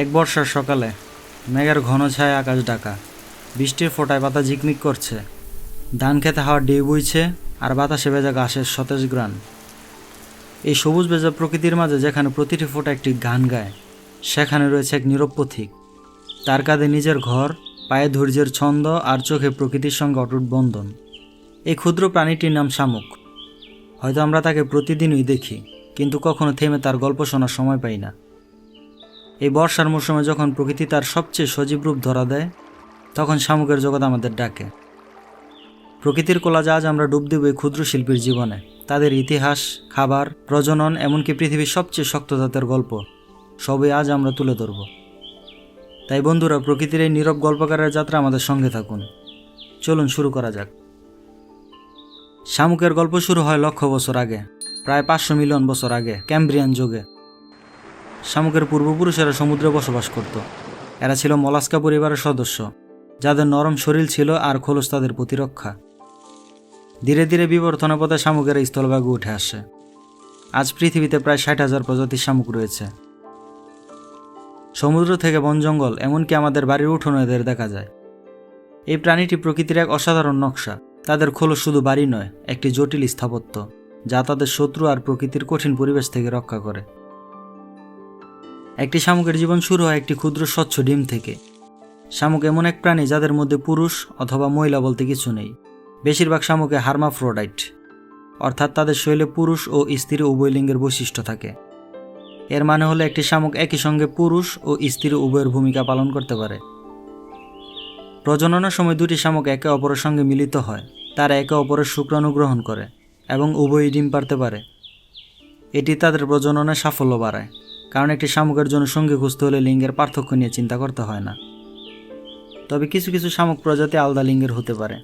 এক বর্ষার সকালে মেঘের ঘন ছায় আকাশ ডাকা বৃষ্টির ফোঁটায় পাতা ঝিকমিক করছে। ধান খেতে হাওয়া ডেউ বইছে আর বাতাসে ভেজা ঘাসের সতেজ গ্রান এই সবুজ ভেজা প্রকৃতির মাঝে যেখানে প্রতিটি ফোঁটা একটি গান গায়, সেখানে রয়েছে এক নীরব পথিক। তার কাঁধে নিজের ঘর, পায়ে ধৈর্যের ছন্দ আর চোখে প্রকৃতির সঙ্গে অটুট বন্ধন। এই ক্ষুদ্র প্রাণীটির নাম শামুক। হয়তো আমরা তাকে প্রতিদিনই দেখি, কিন্তু কখনো থেমে তার গল্প শোনার সময় পাই না। এই বর্ষার মৌসুমে যখন প্রকৃতি তার সবচেয়ে সজীব রূপ ধরা দেয়, তখন শামুকের জগৎ আমাদের ডাকে। প্রকৃতির কোলাজে আজ আমরা ডুব দেব এই ক্ষুদ্র শিল্পীর জীবনে। তাদের ইতিহাস, খাবার, প্রজনন, এমনকি পৃথিবীর সবচেয়ে শক্ত জাতের গল্প, সবই আজ আমরা তুলে ধরব। তাই বন্ধুরা, প্রকৃতির এই নীরব গল্পকারের যাত্রা আমাদের সঙ্গে থাকুন। চলুন, শুরু করা যাক। শামুকের গল্প শুরু হয় লক্ষ বছর আগে, প্রায় পাঁচশো মিলিয়ন বছর আগে, ক্যাম্ব্রিয়ান যুগে। শামুকের পূর্বপুরুষেরা সমুদ্রে বসবাস করত। এরা ছিল মলাস্কা পরিবারের সদস্য, যাদের নরম শরীর ছিল আর খোলস তাদের প্রতিরক্ষা। ধীরে ধীরে বিবর্তনের পথে শামুকের স্থলভাগে উঠে আসে। আজ পৃথিবীতে প্রায় ষাট হাজার প্রজাতির শামুক রয়েছে। সমুদ্র থেকে বন জঙ্গল, এমনকি আমাদের বাড়ির উঠোনে এদের দেখা যায়। এই প্রাণীটি প্রকৃতির এক অসাধারণ নকশা। তাদের খোলস শুধু বাড়ি নয়, একটি জটিল স্থাপত্য, যা তাদের শত্রু আর প্রকৃতির কঠিন পরিবেশ থেকে রক্ষা করে। একটি শামুকের জীবন শুরু হয় একটি ক্ষুদ্র স্বচ্ছ ডিম থেকে। শামুক এমন এক প্রাণী যাদের মধ্যে পুরুষ অথবা মহিলা বলতে কিছু নেই। বেশিরভাগ শামুকে হার্মাফ্রোডাইট, অর্থাৎ তাদের শৈলে পুরুষ ও স্ত্রী উভয় লিঙ্গের বৈশিষ্ট্য থাকে। এর মানে হলো একটি শামুক একই সঙ্গে পুরুষ ও স্ত্রী উভয়ের ভূমিকা পালন করতে পারে। প্রজননের সময় দুটি শামুক একে অপরের সঙ্গে মিলিত হয়, তারা একে অপরের শুক্রাণু গ্রহণ করে এবং উভয়ই ডিম পারতে পারে। এটি তাদের প্রজননের সাফল্য বাড়ায়। কারণ একটি শামুকের জন্য সঙ্গী খুঁজতে হলে লিঙ্গের পার্থক্য নিয়ে চিন্তা করতে হয় না। তবে কিছু কিছু শামুক প্রজাতি আলাদা লিঙ্গের হতে পারে,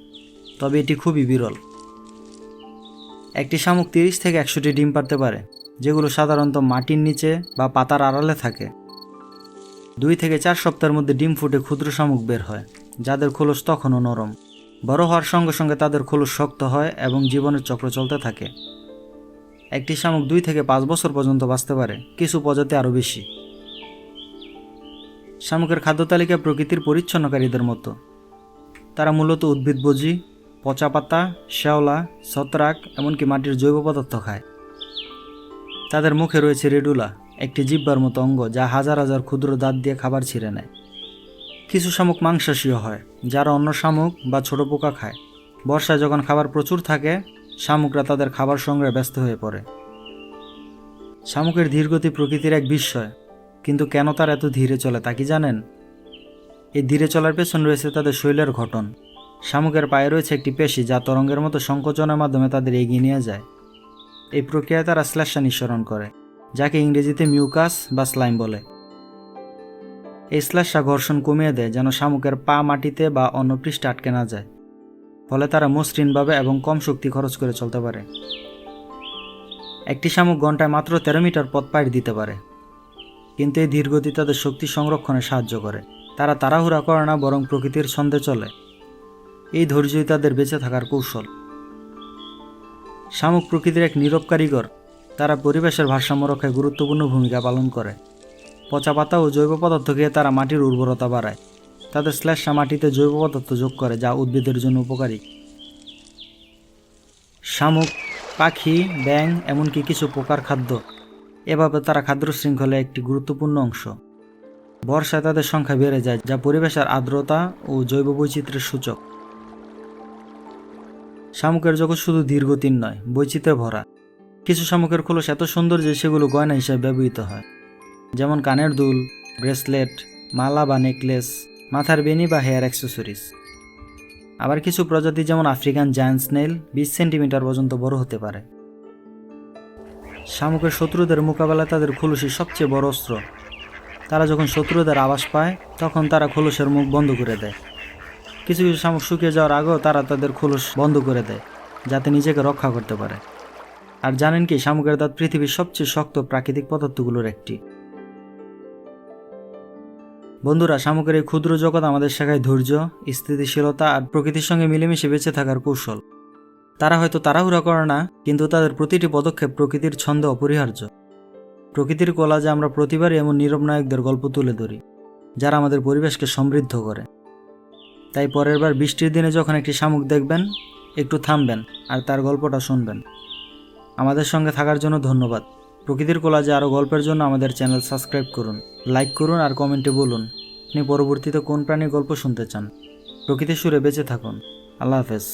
তবে এটি খুবই বিরল। একটি শামুক তিরিশ থেকে একশোটি ডিম পারতে পারে, যেগুলো সাধারণত মাটির নিচে বা পাতার আড়ালে থাকে। দুই থেকে চার সপ্তাহের মধ্যে ডিম ফুটে ক্ষুদ্র শামুক বের হয়, যাদের খোলস তখনও নরম। বড় হওয়ার সঙ্গে সঙ্গে তাদের খোলস শক্ত হয় এবং জীবনের চক্র চলতে থাকে। একটি শামুক দুই থেকে পাঁচ বছর পর্যন্ত বাঁচতে পারে, কিছু প্রজাতি আরও বেশি। শামুকের খাদ্য তালিকা প্রকৃতির পরিচ্ছন্নকারীদের মতো। তারা মূলত উদ্ভিদভোজী পচা পাতা, শ্যাওলা, ছত্রাক, এমনকি মাটির জৈব পদার্থ খায়। তাদের মুখে রয়েছে রেডুলা, একটি জিব্বার মতো অঙ্গ যা হাজার হাজার ক্ষুদ্র দাঁত দিয়ে খাবার ছিঁড়ে নেয়। কিছু শামুক মাংসাশীয় হয়, যারা অন্য শামুক বা ছোট পোকা খায়। বর্ষায় যখন খাবার প্রচুর থাকে শামুকরা তাদের খাবার সংগ্রহে ব্যস্ত হয়ে পড়ে। শামুকের ধীরগতি প্রকৃতির এক বিস্ময়, কিন্তু কেন তার এত ধীরে চলে তা কি জানেন? এই ধীরে চলার পেছন রয়েছে তাদের শৈলের ঘটন। শামুকের পায়ে রয়েছে একটি পেশি যা তরঙ্গের মতো সংকোচনের মাধ্যমে তাদের এগিয়ে নিয়ে যায়। এই প্রক্রিয়ায় তারা শ্লেষা নিঃসরণ করে, যাকে ইংরেজিতে মিউকাস বা স্লাইম বলে। এই শ্লেষা ঘর্ষণ কমিয়ে দেয় যেন শামুকের পা মাটিতে বা অন্য পৃষ্ঠে আটকে না যায়। ফলে তারা মসৃণভাবে এবং কম শক্তি খরচ করে চলতে পারে। একটি শামুক ঘন্টায় মাত্র তেরো মিটার পথ পাড়ি দিতে পারে। কিন্তু এই ধীরগতি তাদের শক্তি সংরক্ষণে সাহায্য করে। তারা তাড়াহুড়া করে না, বরং প্রকৃতির ছন্দে চলে। এই ধৈর্যই তাদের বেঁচে থাকার কৌশল। শামুক প্রকৃতির এক নীরব কারিগর। তারা পরিবেশের ভারসাম্য রক্ষায় গুরুত্বপূর্ণ ভূমিকা পালন করে। পচা পাতা ও জৈব পদার্থ খেয়ে তারা মাটির উর্বরতা বাড়ায়। তাদের শ্লেষা মাটিতে জৈব পদার্থ যোগ করে যা উদ্ভিদের জন্য উপকারী। শামুক, পাখি ব্যাং এমনকি কিছু পোকার খাদ্য, এভাবে তারা খাদ্য শৃঙ্খলে একটি গুরুত্বপূর্ণ অংশ। বর্ষায় তাদের সংখ্যা বেড়ে যায়, যা পরিবেশের আর্দ্রতা ও জৈব বৈচিত্র্যের সূচক। শামুকের জগৎ শুধু দীর্ঘতিন নয়, বৈচিত্র্যে ভরা। কিছু শামুকের খোলস এত সুন্দর যে সেগুলো গয়না হিসেবে ব্যবহৃত হয়। যেমন কানের দুল, ব্রেসলেট, মালা বা নেকলেস। মাথার বেনি বা হেয়ার অ্যাক্সেসরিজ। আবার কিছু প্রজাতি যেমন আফ্রিকান জায়ান্ট স্নেল বিশ সেন্টিমিটার পর্যন্ত বড় হতে পারে। শামুকের শত্রুদের মোকাবেলায় তাদের খোলসই সবচেয়ে বড় অস্ত্র। তারা যখন শত্রুদের আবাস পায়, তখন তারা খোলসের মুখ বন্ধ করে দেয়। কিছু কিছু শামুক শুকিয়ে যাওয়ার আগেও তারা তাদের খোলস বন্ধ করে দেয়, যাতে নিজেকে রক্ষা করতে পারে। আর জানেন কি, শামুকের দাঁত পৃথিবীর সবচেয়ে শক্ত প্রাকৃতিক পদার্থগুলোর একটি। বন্ধুরা, শামুকের এই ক্ষুদ্র জগৎ আমাদের শেখায় ধৈর্য, স্থিতিশীলতা আর প্রকৃতির সঙ্গে মিলেমিশে বেঁচে থাকার কৌশল। তারা হয়তো তাড়াহুড়া করে না, কিন্তু তাদের প্রতিটি পদক্ষেপ প্রকৃতির ছন্দে অপরিহার্য। প্রকৃতির কোলাজে আমরা প্রতিবারই এমন নীরব নায়কদের গল্প তুলে ধরি, যারা আমাদের পরিবেশকে সমৃদ্ধ করে। তাই পরের বার বৃষ্টির দিনে যখন একটি শামুক দেখবেন, একটু থামবেন আর তার গল্পটা শুনবেন। আমাদের সঙ্গে থাকার জন্য ধন্যবাদ। প্রকৃতির কোলাজে আরও গল্পের জন্য আমাদের চ্যানেল সাবস্ক্রাইব করুন, লাইক করুন আর কমেন্টে বলুন আপনি পরবর্তীতে কোন প্রাণীর গল্প শুনতে চান। প্রকৃতির সুরে বেঁচে থাকুন। আল্লাহ হাফেজ।